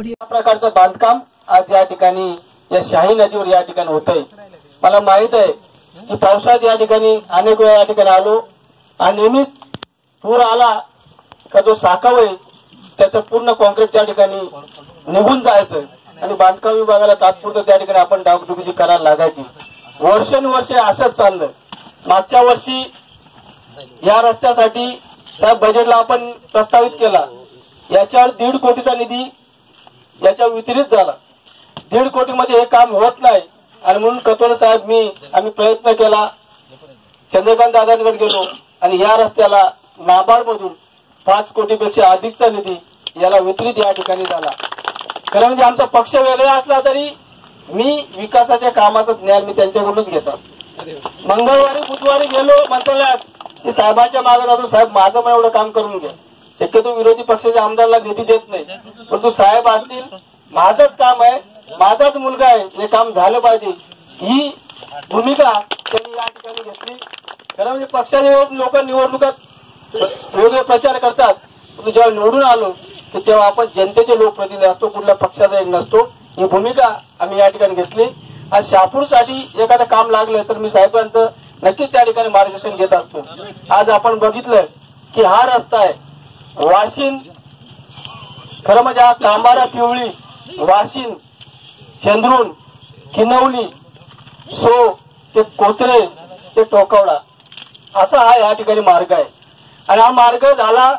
audio. या प्रकारचं बांधकाम आज या ठिकाणी या शाही नदीवर या ठिकाणी होत आहे मला माहीत आहे की पावसाळ्यात या ठिकाणी अनेक वेळा या ठिकाणी आलो आणि नेहमीच पूर आला का जो साकाव आहे त्याचं पूर्ण कॉन्क्रीट त्या ठिकाणी निघून जायचं. आणि बांधकाम विभागाला तात्पुरतं त्या ठिकाणी आपण डागडुबीची करायला लागायची. वर्षानुवर्षे असंच चाललं. मागच्या वर्षी या रस्त्यासाठी त्या बजेटला आपण प्रस्तावित केला. याच्यावर दीड कोटीचा निधी याच्या वितरित झाला. दीड कोटी मध्ये हे काम होत नाही. आणि म्हणून कतोड साहेब मी आम्ही प्रयत्न केला. चंद्रकांत दादांकडे गेलो. आणि या रस्त्याला नाबार्ड मधून पाच कोटीपेक्षा अधिकचा निधी याला वितरित या ठिकाणी झाला. खरं म्हणजे आमचा पक्ष वेगळा असला तरी मी विकासाच्या कामाचं ज्ञान मी त्यांच्याकडूनच घेतो मंगळवारी बुधवारी गेलो मंत्रालयात की साहेबांच्या मागे जातो साहेब माझं पण एवढं काम करून घ्या. शक्यतो विरोधी पक्षाच्या आमदारला भेटी देत नाही. परंतु साहेब असतील माझंच काम आहे माझाच मुलगा आहे हे काम झालं पाहिजे. ही भूमिका त्यांनी या ठिकाणी घेतली. खरं म्हणजे पक्षाने लोक निवडणुकात वेगवेगळे प्रचार करतात. परंतु जेव्हा निवडून आलो की तेव्हा आपण जनतेचे लोकप्रतिनिधी असतो कुठल्या पक्षाचा एक नसतो. ही भूमिका आम्ही या ठिकाणी घेतली. आज शहापूरसाठी एखादं काम लागलं तर मी साहेबांचं नक्कीच त्या ठिकाणी मार्गदर्शन घेत असतो. आज आपण बघितलं की हा रस्ता आहे. वाशिन खरं म्हणजे हा तांबारा पिवळी वाशिन चंद्रून किनवली सो ते कोचरे ते टोकवडा. असा हा या ठिकाणी मार्ग आहे. आणि हा मार्ग झाला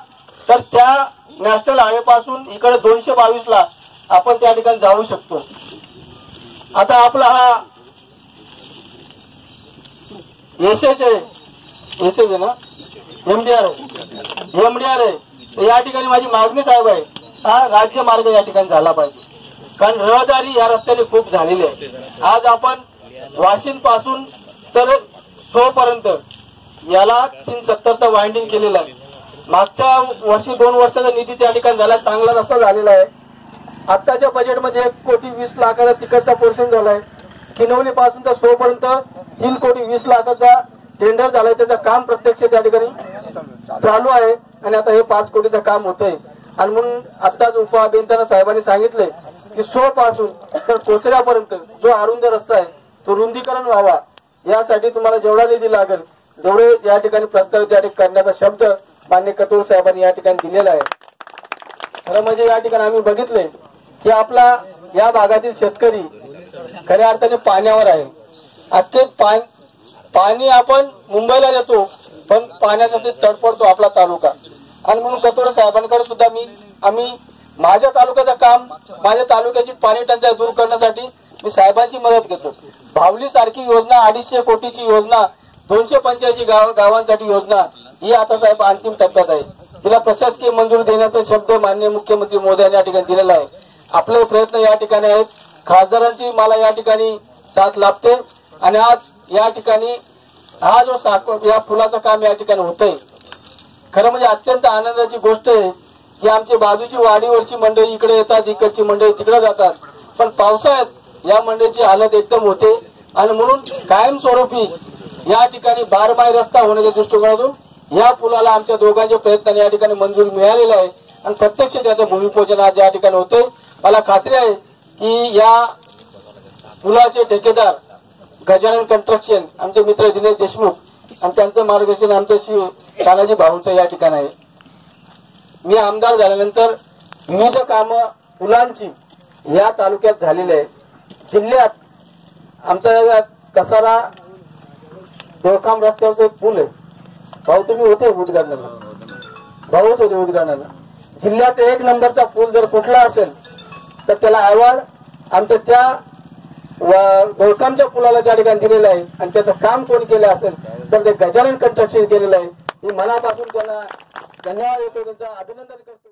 तर त्या नॅशनल हायवे पासून इकडे दोनशे बावीस ला आपण त्या ठिकाणी जाऊ शकतो. आता आपला हा एसएच आहे. एसएच आहे ना? एमडीआर आहे. एमडीआर आहे. या ठिकाणी माझी मागणी साहेब आहे हा राज्य मार्ग या ठिकाणी झाला पाहिजे. कारण रहदारी या रस्त्याने खूप झालेली आहे. आज आपण वाशिमपासून तर सो पर्यंत याला तीन सत्तरचा वाइंडिंग केलेलं आहे. मागच्या वर्षी दोन वर्षाचा निधी त्या ठिकाणी झाला चांगला रस्ता झालेला आहे. आत्ताच्या बजेटमध्ये एक कोटी वीस लाखाचा तिकडचा पोर्शन झालाय. किनवली पासून तर सो पर्यंत तीन कोटी वीस लाखाचा टेंडर झालाय. त्याचं काम प्रत्यक्ष त्या ठिकाणी चालू आहे. आणि आता हे पाच कोटीचं काम होतंय. आणि म्हणून आत्ताच उपअभियंत्यांना साहेबांनी सांगितले की सो पासून तर कोचऱ्यापर्यंत जो अरुंद रस्ता आहे तो रुंदीकरण व्हावा. यासाठी तुम्हाला जेवढा निधी लागेल तेवढे या ठिकाणी प्रस्तावित त्या ठिकाणी करण्याचा शब्द मान्य कतोर साहेबांनी या ठिकाणी दिलेला आहे. खरं म्हणजे या ठिकाणी आम्ही बघितले की आपला या भागातील शेतकरी खऱ्या अर्थाने पाण्यावर आहे. अख्खे पा- पाणी आपण मुंबईला देतो पण पाण्यासाठी तडपडतो आपला तालुका. आणि म्हणून कतोड साहेबांकडे सुद्धा मी आम्ही माझ्या तालुक्याचं काम माझ्या तालुक्याची पाणी टंचाई दूर करण्यासाठी मी साहेबांची मदत घेतो. भावली सारखी योजना अडीचशे कोटीची योजना दोनशे पंच्याऐंशी गाव गावांसाठी योजना ही आता साहेब अंतिम टप्प्यात आहे. तिला प्रशासकीय मंजुरी देण्याचा शब्द माननीय मुख्यमंत्री मोदी यांनी या ठिकाणी दिलेला आहे. आपले प्रयत्न या ठिकाणी आहेत. खासदारांची मला या ठिकाणी साथ लाभते. आणि आज या ठिकाणी हा जो साको या फुलाचं काम या ठिकाणी होतंय. खरं म्हणजे अत्यंत आनंदाची गोष्ट आहे. की आमची बाजूची वाडीवरची मंडळी इकडे येतात इकडची मंडळी तिकडे जातात. पण पावसाळ्यात या मंडळीची हालत एकदम होते. आणि म्हणून कायमस्वरूपी या ठिकाणी बारमाही रस्ता होण्याच्या दृष्टिकोनातून या पुलाला आमच्या दोघांच्या प्रयत्नाने या ठिकाणी मंजूर मिळालेला आहे. आणि प्रत्यक्ष त्याचं भूमिपूजन आज या ठिकाणी होते मला खात्री आहे की या पुलाचे ठेकेदार गजानन कन्स्ट्रक्शन आमचे मित्र दिनेश देशमुख आणि त्यांचं मार्गदर्शन आमचं श्री तानाजी भाऊंचं या ठिकाण आहे. मी आमदार झाल्यानंतर विविध कामं फुलांची या तालुक्यात झालेली आहे. जिल्ह्यात आमच्या कसारा दोरखाम रस्त्यावरचं एक पूल आहे भाऊ तुम्ही होते उद्घाटनाला. भाऊच होते उद्घाटनाला. जिल्ह्यात एक नंबरचा पूल जर कुठला असेल तर त्याला अवॉर्ड आमच्या त्या गोळकामच्या पुलाला त्या ठिकाणी दिलेलं आहे आणि त्याचं काम कोण केलं असेल तर ते गजानन कन्स्ट्रक्शन केलेलं आहे. मी मनापासून त्यांना धन्यवाद देतो त्यांचं अभिनंदन करतो.